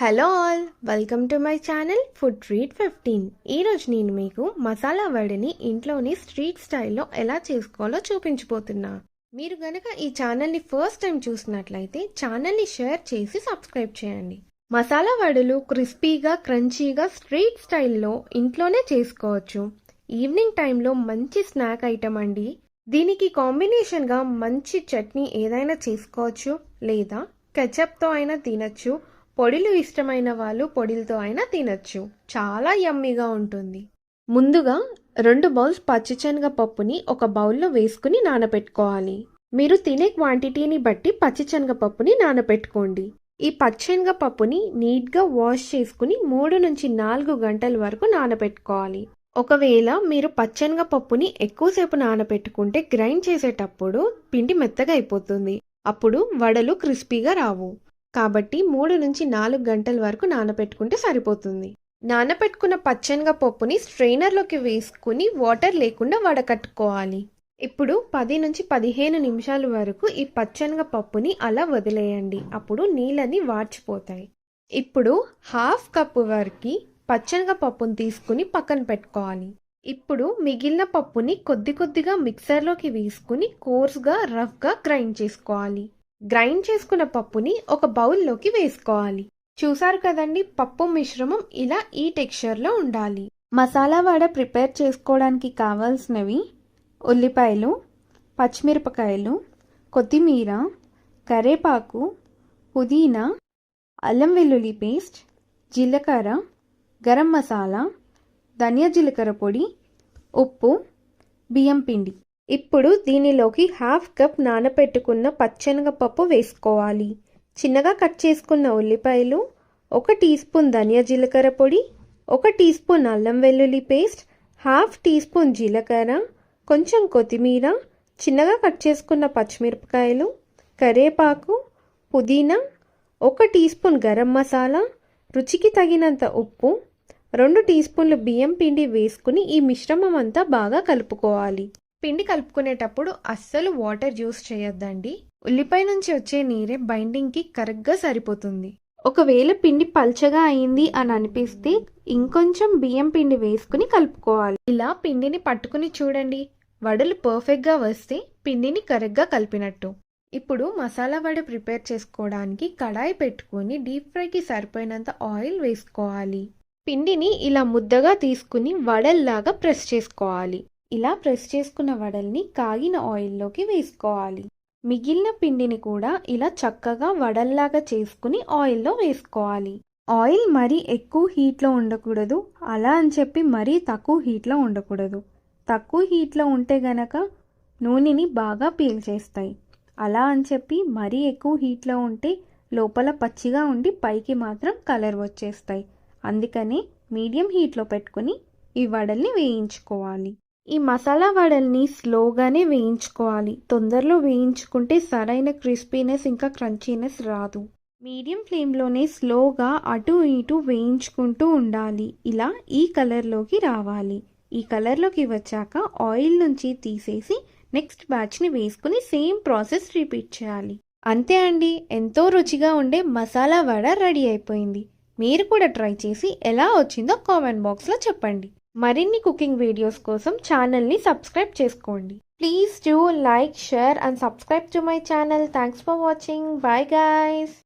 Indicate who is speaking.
Speaker 1: Hello all welcome to my channel food treat fifteen ఈరోజు నేను మీకు మసాలా వడిని ఇంట్లోని స్ట్రీట్ స్టైల్లో ఎలా చేసుకోవాలో చూపించబోతున్నా. మీరు గనక ఈ ఛానల్ని ఫస్ట్ టైం చూసినట్లయితే ఛానల్ని షేర్ చేసి సబ్స్క్రైబ్ చేయండి. మసాలా వడలు క్రిస్పీగా క్రంచీగా స్ట్రీట్ స్టైల్లో ఇంట్లోనే చేసుకోవచ్చు. ఈవినింగ్ టైంలో మంచి స్నాక్ ఐటమ్ అండి. దీనికి కాంబినేషన్గా మంచి చట్నీ ఏదైనా చేసుకోవచ్చు లేదా కెచప్తో అయినా తినచ్చు. పొడిలు ఇష్టమైన వాళ్ళు పొడిలతో అయినా తినచ్చు. చాలా యమ్మీగా ఉంటుంది. ముందుగా రెండు బౌల్స్ పచ్చిశనగపప్పుని ఒక బౌల్లో వేసుకుని నానబెట్టుకోవాలి. మీరు తినే క్వాంటిటీని బట్టి పచ్చిశనగపప్పుని నానబెట్టుకోండి. ఈ పచ్చిశనగపప్పుని నీట్గా వాష్ చేసుకుని మూడు నుంచి నాలుగు గంటల వరకు నానబెట్టుకోవాలి. ఒకవేళ మీరు పచ్చిశనగపప్పుని ఎక్కువసేపు నానబెట్టుకుంటే గ్రైండ్ చేసేటప్పుడు పిండి మెత్తగా అయిపోతుంది. అప్పుడు వడలు క్రిస్పీగా రావు. కాబట్టి మూడు నుంచి నాలుగు గంటల వరకు నానబెట్టుకుంటే సరిపోతుంది. నానబెట్టుకున్న పచ్చనగ పప్పుని స్ట్రైనర్లోకి వేసుకుని వాటర్ లేకుండా వడకట్టుకోవాలి. ఇప్పుడు పది నుంచి పదిహేను నిమిషాల వరకు ఈ పచ్చనగ పప్పుని అలా వదిలేయండి. అప్పుడు నీళ్ళని వార్చిపోతాయి ఇప్పుడు హాఫ్ కప్పు వరకు పచ్చనగ పప్పుని తీసుకుని పక్కన పెట్టుకోవాలి. ఇప్పుడు మిగిలిన పప్పుని కొద్ది కొద్దిగా మిక్సర్లోకి వేసుకుని కోర్స్గా రఫ్గా గ్రైండ్ చేసుకోవాలి. గ్రైండ్ చేసుకున్న పప్పుని ఒక బౌల్లోకి వేసుకోవాలి. చూసారు కదండి పప్పు మిశ్రమం ఇలా ఈ టెక్స్చర్లో ఉండాలి.
Speaker 2: మసాలా వడ ప్రిపేర్ చేసుకోవడానికి కావాల్సినవి ఉల్లిపాయలు పచ్చిమిరపకాయలు కొత్తిమీర కరేపాకు పుదీనా అల్లం వెల్లుల్లి పేస్ట్ జీలకర్ర గరం మసాలా ధనియా జీలకర్ర పొడి ఉప్పు బియ్యం పిండి.
Speaker 1: ఇప్పుడు దీనిలోకి హాఫ్ కప్ నానబెట్టుకున్న పచ్చెనగపప్పు వేసుకోవాలి. చిన్నగా కట్ చేసుకున్న ఉల్లిపాయలు ఒక టీ స్పూన్ ధనియా జీలకర్ర పొడి ఒక టీ స్పూన్ అల్లం వెల్లుల్లి పేస్ట్ హాఫ్ టీ స్పూన్ జీలకర్ర కొంచెం కొత్తిమీర చిన్నగా కట్ చేసుకున్న పచ్చిమిరపకాయలు కరేపాకు పుదీనా ఒక టీ స్పూన్ గరం మసాలా రుచికి తగినంత ఉప్పు రెండు టీ స్పూన్లు బియ్యం పిండి వేసుకుని ఈ మిశ్రమం అంతా బాగా కలుపుకోవాలి. పిండి కలుపుకునేటప్పుడు అస్సలు వాటర్ యూస్ చేయొద్దండి. ఉల్లిపాయ నుంచి వచ్చే నీరే బైండింగ్కి కరెక్ట్గా సరిపోతుంది.
Speaker 2: ఒకవేళ పిండి పల్చగా అయింది అని అనిపిస్తే ఇంకొంచెం బియ్యం పిండి వేసుకుని కలుపుకోవాలి.
Speaker 1: ఇలా పిండిని పట్టుకుని చూడండి. వడలు పర్ఫెక్ట్గా వస్తే పిండిని కరెక్ట్గా కలిపినట్టు. ఇప్పుడు మసాలా వడ ప్రిపేర్ చేసుకోవడానికి కడాయి పెట్టుకొని డీప్ ఫ్రైకి సరిపోయినంత ఆయిల్ వేసుకోవాలి. పిండిని ఇలా ముద్దగా తీసుకుని వడల్లాగా ప్రెస్ చేసుకోవాలి. ఇలా ప్రెస్ చేసుకున్న వడల్ని కాగిన ఆయిల్లోకి వేసుకోవాలి. మిగిలిన పిండిని కూడా ఇలా చక్కగా వడల్లాగా చేసుకుని ఆయిల్లో వేసుకోవాలి.
Speaker 2: ఆయిల్ మరీ ఎక్కువ హీట్లో ఉండకూడదు. అలా అని చెప్పి మరీ తక్కువ హీట్లో ఉండకూడదు. తక్కువ హీట్లో ఉంటే గనక నూనెని బాగా పీల్చేస్తాయి అలా అని చెప్పి మరీ ఎక్కువ హీట్లో ఉంటే లోపల పచ్చిగా ఉండి పైకి మాత్రం కలర్ వచ్చేస్తాయి. అందుకని మీడియం హీట్లో పెట్టుకుని ఈ వడల్ని వేయించుకోవాలి.
Speaker 1: ఈ మసాలా వడల్ని స్లోగానే వేయించుకోవాలి. తొందరలో వేయించుకుంటే సరైన క్రిస్పీనెస్ ఇంకా క్రంచీనెస్ రాదు. మీడియం ఫ్లేమ్లోనే స్లోగా అటు ఇటు వేయించుకుంటూ ఉండాలి. ఇలా ఈ కలర్లోకి రావాలి. ఈ కలర్లోకి వచ్చాక ఆయిల్ నుంచి తీసేసి నెక్స్ట్ బ్యాచ్ని వేసుకుని సేమ్ ప్రాసెస్ రిపీట్ చేయాలి. అంతే అండి. ఎంతో రుచిగా ఉండే మసాలా వడ రెడీ అయిపోయింది. మీరు కూడా ట్రై చేసి ఎలా వచ్చిందో కామెంట్ బాక్స్లో చెప్పండి. మరిన్ని కుకింగ్ వీడియోస్ కోసం ఛానల్ని సబ్స్క్రైబ్ చేసుకోండి. Please do like share and subscribe to my channel thanks for watching bye guys